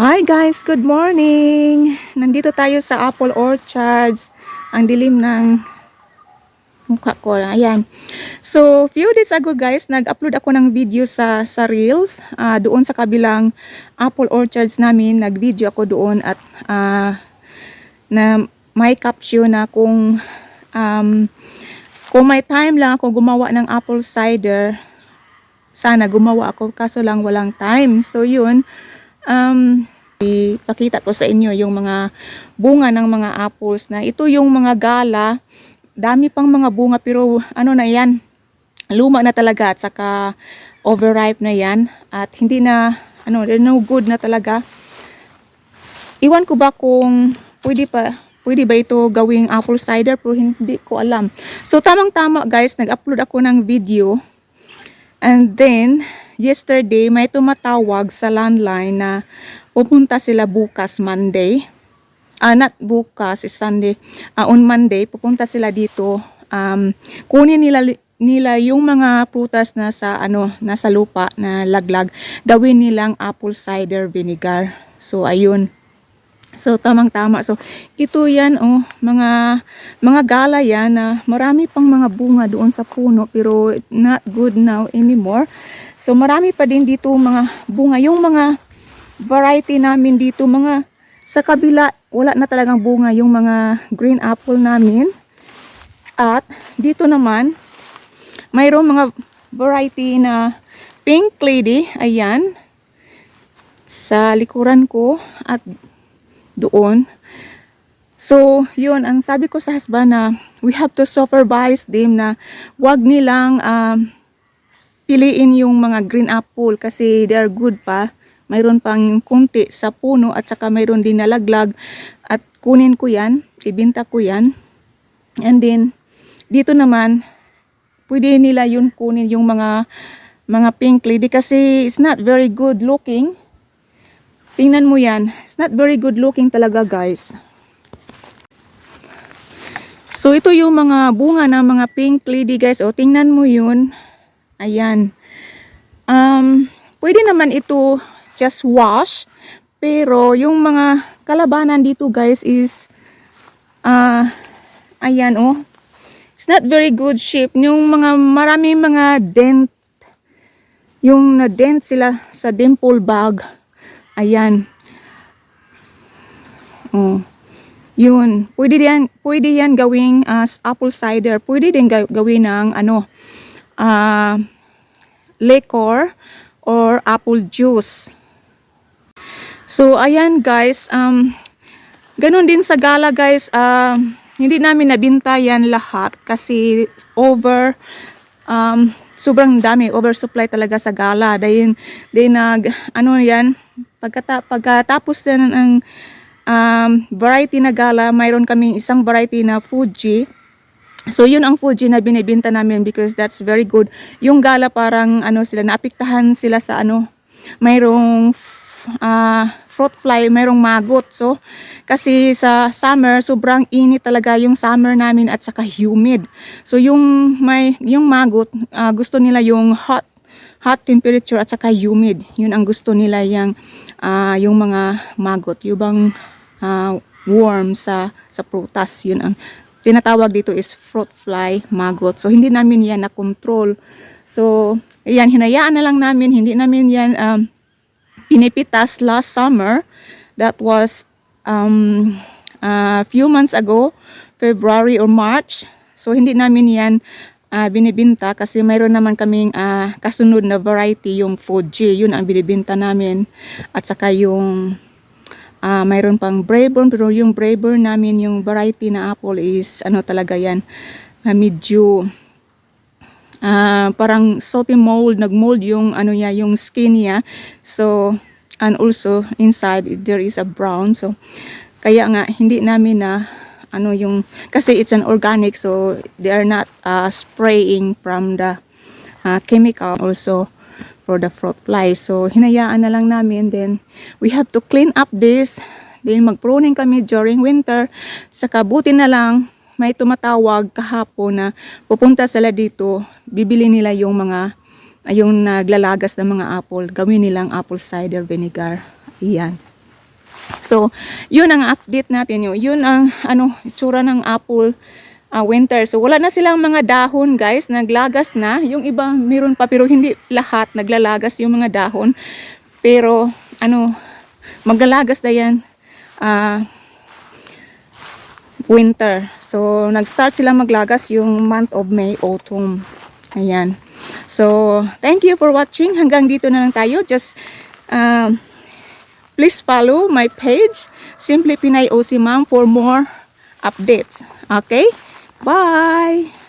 Hi guys, good morning! Nandito tayo sa Apple Orchards. Ang dilim ng mukha ko. Ayan. So, few days ago guys, nag-upload ako ng video sa, sa Reels. ah, doon sa kabilang Apple Orchards namin. Nag-video ako doon at ah, na may caption na kung um, kung may time lang ako gumawa ng apple cider, sana gumawa ako kaso lang walang time. So yun, um, ipakita ko sa inyo yung mga bunga ng mga apples na ito yung mga gala. Dami pang mga bunga pero ano na yan, luma na talaga at saka overripe na yan at hindi na ano, no good na talaga. Iwan ko ba kung pwede pa pwede ba ito gawing apple cider pero hindi ko alam. So tamang tama guys, nag-upload ako ng video And then, yesterday, may tumatawag sa landline na pupunta sila bukas Monday. Ah, not bukas, is Sunday. Ah, on Monday, pupunta sila dito. Um, kunin nila nila yung mga prutas na sa ano nasa lupa na laglag gawin nilang apple cider vinegar so ayun So tamang tama. So ito 'yan oh, mga mga gala 'yan na marami pang mga bunga doon sa puno pero not good now anymore. So marami pa din dito mga bunga. Yung mga variety namin dito mga sa kabila wala na talagang bunga yung mga green apple namin. At dito naman mayroong mga variety na pink lady. Ayan. Sa likuran ko at doon. So, yun, ang sabi ko sa husband na we have to supervise them na wag nilang um, piliin yung mga green apple kasi they are good pa. Mayroon pang kunti sa puno at saka mayroon din nalaglag at kunin ko yan, ibinta ko yan. And then, dito naman, pwede nila yun kunin yung mga mga pink lady kasi it's not very good looking. Tingnan mo yan. It's not very good looking talaga guys. So ito yung mga bunga ng mga pink lady guys. O tingnan mo yun. Ayan. Um, pwede naman ito just wash. Pero yung mga kalabanan dito guys is ah ayan oh. It's not very good shape. Yung mga marami mga dent yung na dent sila sa dimple bag. Ayan. Oh. Yun. Pwede yan, pwede yan gawing as apple cider. Pwede din ga- gawin ng ano, ah, liquor or apple juice. So, ayan guys. Um, ganun din sa gala guys. Um, hindi namin nabinta yan lahat kasi over um, sobrang dami oversupply talaga sa gala dahil din nag ano yan pagkata, pagkatapos din ng um, variety na gala mayroon kaming isang variety na Fuji So yun ang Fuji na binibenta namin because that's very good. Yung gala parang ano sila naapektahan sila sa ano mayroong uh, fruit fly, mayroong magot. So kasi sa summer sobrang init talaga yung summer namin at saka humid. So yung may yung magot ah, gusto nila yung hot hot temperature at saka humid. Yun ang gusto nila yung ah, yung mga magot, yung bang ah, worm sa sa prutas. Yun ang tinatawag dito is fruit fly, maggot. So hindi namin yan na control. So yan hinayaan na lang namin, hindi namin yan um, pinipitas last summer. That was um, a few months ago, February or March. So hindi namin yan ah, binibinta kasi mayroon naman kaming ah, kasunod na variety yung Fuji. Yun ang binibinta namin. At saka yung ah, mayroon pang Braeburn pero yung Braeburn namin yung variety na apple is ano talaga yan ah, medyo ah, parang salty mold, nagmold yung ano niya, yung skin niya. So, and also inside there is a brown. So, kaya nga hindi namin na ano yung kasi it's an organic so they are not uh, spraying from the uh, chemical also for the fruit fly. So, hinayaan na lang namin. Then, we have to clean up this. Then, mag-pruning kami during winter. Saka, buti na lang, may tumatawag kahapon na pupunta sila dito. Bibili nila yung mga, yung naglalagas ng mga apple. Gawin nilang apple cider vinegar. Iyan. So, yun ang update natin yun. Yun ang ano, itsura ng apple ah, winter. So, wala na silang mga dahon, guys. Naglagas na. Yung iba, meron pa, pero hindi lahat naglalagas yung mga dahon. Pero, ano, maglalagas na yan. Ah, winter. So, nag-start sila maglagas yung month of May, autumn. Ayan. So, thank you for watching. Hanggang dito na lang tayo. Just, um, please follow my page, Simply Pinay OC Ma'am, for more updates. Okay? Bye!